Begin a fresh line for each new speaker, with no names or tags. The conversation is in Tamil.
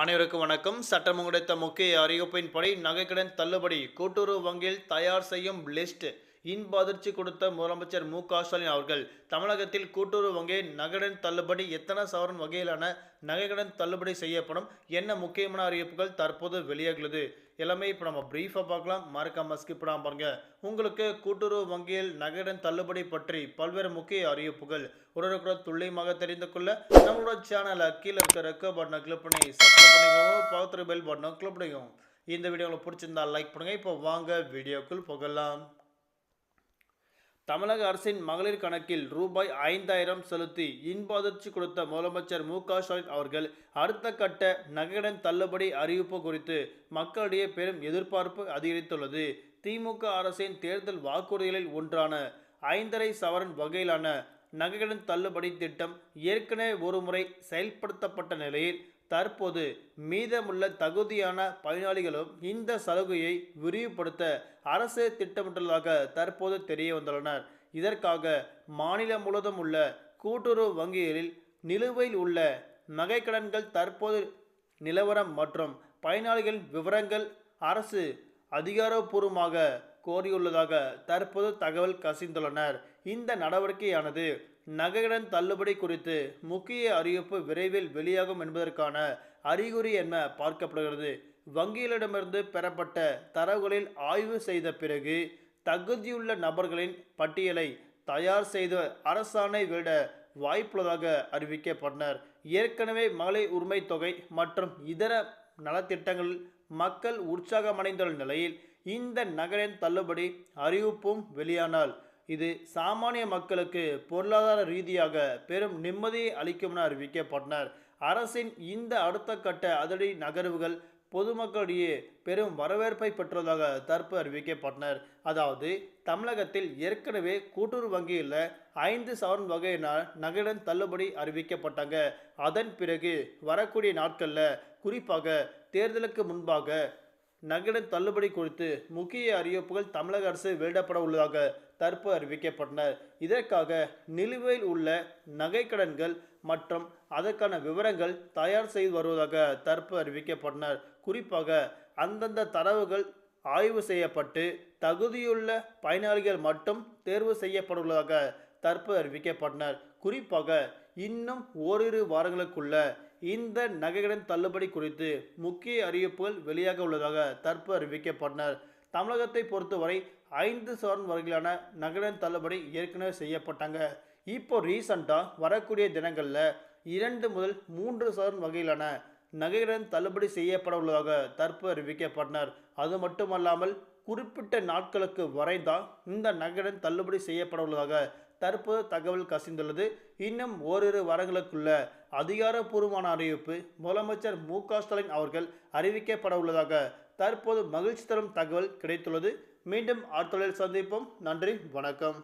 அனைவருக்கும் வணக்கம். சட்டம் கிடைத்த முக்கிய அறிவிப்பின்படி நகைக்கடன் தள்ளுபடி கூட்டுறவு வங்கியில் தயார் செய்யும் லிஸ்ட் இன்ப அதிர்ச்சி கொடுத்த முதலமைச்சர் மு க ஸ்டாலின் அவர்கள் தமிழகத்தில் கூட்டுறவு வங்கியில் நகடன் தள்ளுபடி எத்தனை சவரன் வகையிலான நகைகடன் தள்ளுபடி செய்யப்படும் என்ன முக்கியமான அறிவிப்புகள் தற்போது வெளியாகுள்ளது எல்லாமே இப்போ நம்ம பிரீஃபாக பார்க்கலாம். மறக்காம ஸ்கிப் பண்ணாம பாருங்க. உங்களுக்கு கூட்டுறவு வங்கியில் நகைடன் தள்ளுபடி பற்றி பல்வேறு முக்கிய அறிவிப்புகள் உடனுக்குடன் துல்லியமாக தெரிந்து கொள்ள நம்மளோட சேனலை கீழே இருக்க ரெக்க பட்டனை கிளிக் பண்ணி சப்ஸ்கிரைப் பண்ணிக்கோங்க. பெல் பட்டனை கிளிக் பண்ணிக்கோங்க. இந்த வீடியோ உங்களுக்கு பிடிச்சிருந்தா லைக் பண்ணுங்கள் இப்போ வாங்க வீடியோக்குள் போகலாம். தமிழக அரசின் மகளிர் கணக்கில் ரூபாய் ஐந்தாயிரம் செலுத்தி இன்ப அதிர்ச்சி கொடுத்த முதலமைச்சர் மு க ஸ்டாலின் அவர்கள் அடுத்த கட்ட நகைக்கடன் தள்ளுபடி அறிவிப்பு குறித்து மக்களிடையே பெரும் எதிர்பார்ப்பு அதிகரித்துள்ளது. திமுக அரசின் தேர்தல் வாக்குறுதிகளில் ஒன்றான ஐந்தரை சவரன் வகையிலான நகைக்கடன் தள்ளுபடி திட்டம் ஏற்கனவே ஒருமுறை செயல்படுத்தப்பட்ட நிலையில் தற்போது மீதமுள்ள தகுதியான பயனாளிகளும் இந்த சலுகையை விரிவுபடுத்த அரசு திட்டமிட்டுள்ளதாக தற்போது தெரிய வந்துள்ளனர். இதற்காக மாநிலம் முழுவதும் உள்ள கூட்டுறவு வங்கிகளில் நிலுவையில் உள்ள நகைக்கடன்கள் தற்போது நிலவரம் மற்றும் பயனாளிகளின் விவரங்கள் அரசு அதிகாரப்பூர்வமாக கோரியுள்ளதாக தற்போது தகவல் கசிந்துள்ளனர். இந்த நடவடிக்கையானது நகையுடன் தள்ளுபடி குறித்து முக்கிய அறிவிப்பு விரைவில் வெளியாகும் என்பதற்கான அறிகுறி என பார்க்கப்படுகிறது. வங்கிகளிடமிருந்து பெறப்பட்ட தரவுகளில் ஆய்வு செய்த பிறகு தகுதியுள்ள நபர்களின் பட்டியலை தயார் செய்த அரசாணை விட வாய்ப்புள்ளதாக அறிவிக்கப்பட்டனர். ஏற்கனவே மகளிர் உரிமை தொகை மற்றும் இதர நலத்திட்டங்களில் மக்கள் உற்சாகமடைந்துள்ள நிலையில் இந்த நகரின் தள்ளுபடி அறிவிப்பும் வெளியானால் இது சாமானிய மக்களுக்கு பொருளாதார ரீதியாக பெரும் நிம்மதியை அளிக்கும் என அறிவிக்கப்பட்டனர். அரசின் இந்த அடுத்த கட்ட அதிரடி நகர்வுகள் பொதுமக்களிடையே பெரும் வரவேற்பை பெற்றதாக தற்பு அறிவிக்கப்பட்டனர். அதாவது தமிழகத்தில் ஏற்கனவே கூட்டுறவு வங்கியில் ஐந்து சவரன் வகையினால் நகையுடன் தள்ளுபடி அறிவிக்கப்பட்டாங்க. அதன் பிறகு வரக்கூடிய நாட்களில் குறிப்பாக தேர்தலுக்கு முன்பாக நகையுடன் தள்ளுபடி குறித்து முக்கிய அறிவிப்புகள் தமிழக அரசு வெளியிடப்பட உள்ளதாக தற்பு அறிவிக்கப்பட்டனர் இதற்காக நிலுவையில் உள்ள நகைக்கடன்கள் மற்றும் அதற்கான விவரங்கள் தயார் செய்து வருவதாக தற்பு அறிவிக்கப்பட்டனர் குறிப்பாக அந்தந்த தரவுகள் ஆய்வு செய்யப்பட்டு தகுதியுள்ள பயனாளிகள் மட்டும் தேர்வு செய்யப்பட்டுள்ளதாக தற்பு அறிவிக்கப்பட்டனர் குறிப்பாக இன்னும் ஓரிரு வாரங்களுக்குள்ள இந்த நகைக்கடன் தள்ளுபடி குறித்து முக்கிய அறிவிப்புகள் வெளியாக உள்ளதாக தற்பு அறிவிக்கப்பட்டனர் தமிழகத்தை பொறுத்தவரை ஐந்து சவரன் வரையிலான நகரன் தள்ளுபடி ஏற்கனவே செய்யப்பட்டாங்க. இப்போ ரீசண்டாக வரக்கூடிய தினங்களில் இரண்டு முதல் மூன்று சவரன் வகையிலான நகைக்கடன் தள்ளுபடி செய்யப்பட உள்ளதாக தற்பு அறிவிக்கப்பட்டனர். அது மட்டுமல்லாமல் குறிப்பிட்ட நாட்களுக்கு வரைதான் இந்த நகைக்கடன் தள்ளுபடி செய்யப்பட உள்ளதாக தற்போது தகவல் கசிந்துள்ளது. இன்னும் ஓரிரு வாரங்களுக்குள்ள அதிகாரப்பூர்வமான அறிவிப்பு முதலமைச்சர் மு க ஸ்டாலின் அவர்கள் அறிவிக்கப்பட உள்ளதாக தற்போது மகிழ்ச்சி தரும் தகவல் கிடைத்துள்ளது. மீண்டும் அடுத்த சந்திப்போம். நன்றி வணக்கம்.